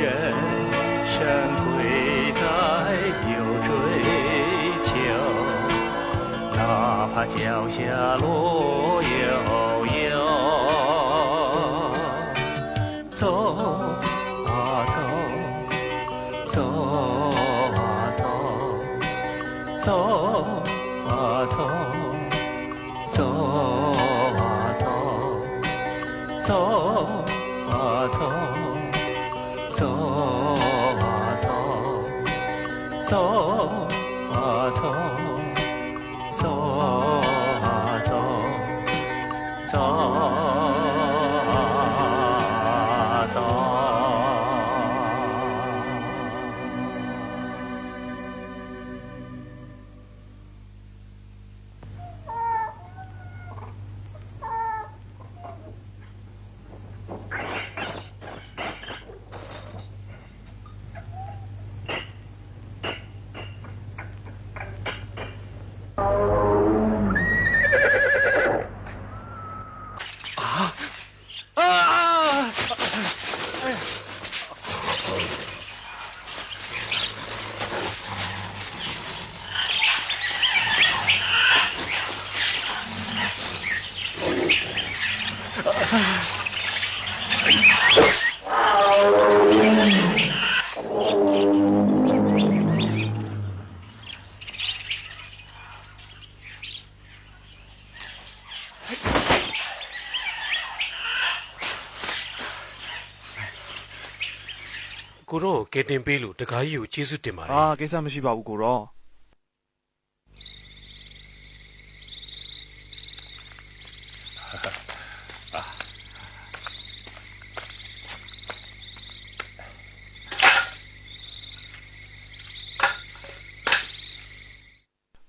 人生贵在有追求哪怕脚下路悠悠走啊走走啊走走啊走走啊走走啊走走，啊走。走啊走，走ああ。 ကိုတော့ကဲတင်ပေးလို့တကားကြီးကိုကျေးဇူးတင်ပါတယ် အာကိစ္စမရှိပါဘူးကိုရော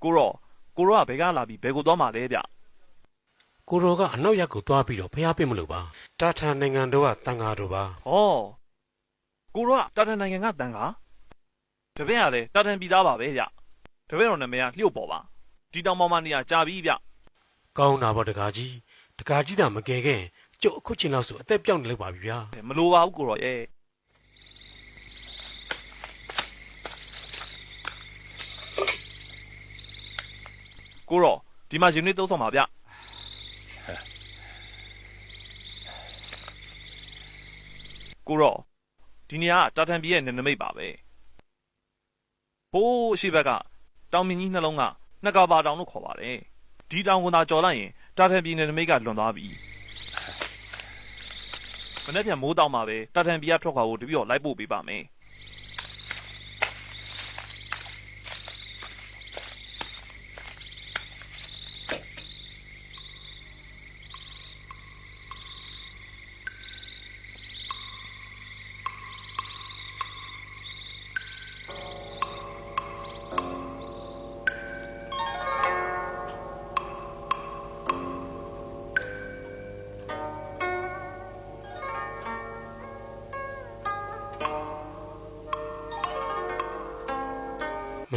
ကိုရောကိုရောကဘယ်ကလာပြီးဘယ်ကိုသွားမှလဲဗျကိုတော်ကအနောက်ရက်ကိုသွားပြီးတော့ဖျားပင့်မလို့ပါတာထာနိုင်ငံတော်ကတန်ဃာတော်ပါဟော ကိုရောကတာတန်နိုင်ငံကတန်ကတပည့်ကလည်းတာတန်ပြည်သားပါပဲဗျတပည့်တော်နာမည်ကလျှို့ပေါ်ပါဒီတောင်ပေါ်မှာနေရကြာပြီဗျကောင်းတာပေါ့တကားကြီးတကားကြီးသာမကယ်ခဲ့ရင်ကျုပ်အခုချိန်လောက်ဆိုအသက်ပြောင်းနေလို့ပါပြီဗျာမလိုပါဘူးကိုရောရဲ့ကိုရောဒီမှာရင်နွေးသုံးဆောင်ပါဗျကိုရော ဒီနေရာကတာတန်ပြည်ရဲ့နယ်နိမိတ်ပါပဲဘိုးအရှိဘက်ကတောင်မြင့်ကြီးနှလုံးကနှစ်ကဘာတောင်လို့ခေါ်ပါတယ်ဒီတောင်ကသာကြော်လိုက်ရင်တာတန်ပြည်နယ်နိမိတ်ကလွန်သွားပြီမနေ့ပြန်မိုးတောင်မှာပဲတာထန်ပြည်ကထွက်ခွာဖို့တပည့်တော်လိုက်ပို့ပေးပါမယ်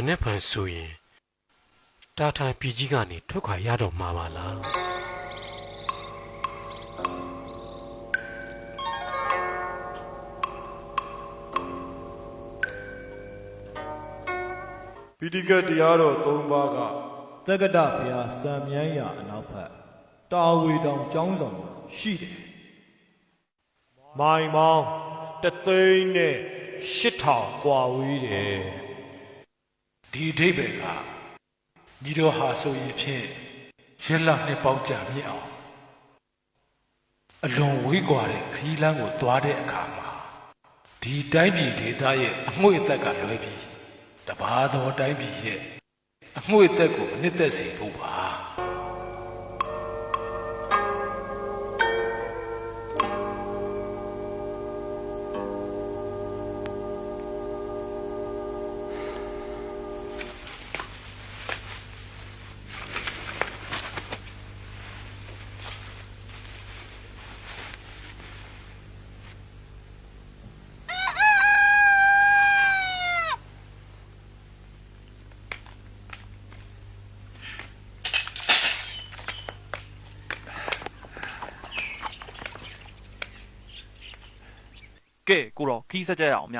မနေ့ဖန်ဆိုရင်တာထာပြည်ကြီးကနေထွက်ခွာရတော့မှာပါလားပိဋကတ်တရားတော်၃ပါးကတက္ကတဘုရားစံမြန်းရာအနောက်ဘက်တာဝေတောင်ကျောင်းဆောင်မှာရှိတယ်မိုင်မောင်းတသိန်းနဲ့ရှစ်ထောင်။ကွာဝေးတယ် ဒီအဓိပ္ပာယ်ကညီတော်ဟာဆိုရင်ဖြင့်ရက်လနှစ်ပေါင်းကြာမြင့်အောင်အလွန်ဝေးကွာတဲ့ခရီးလမ်းကိုသွားတဲ့အခါမှာဒီတိုင်းပြည်ဒေသရဲ့အငွေ့အသက်ကလွဲပြီးတပါးသောတိုင်းပြည်ရဲ့အငွေ့အသက်ကိုမနစ်သက်စေဖို့ပါ ကဲကိုရောခီးဆက်ကြရအောင်မြ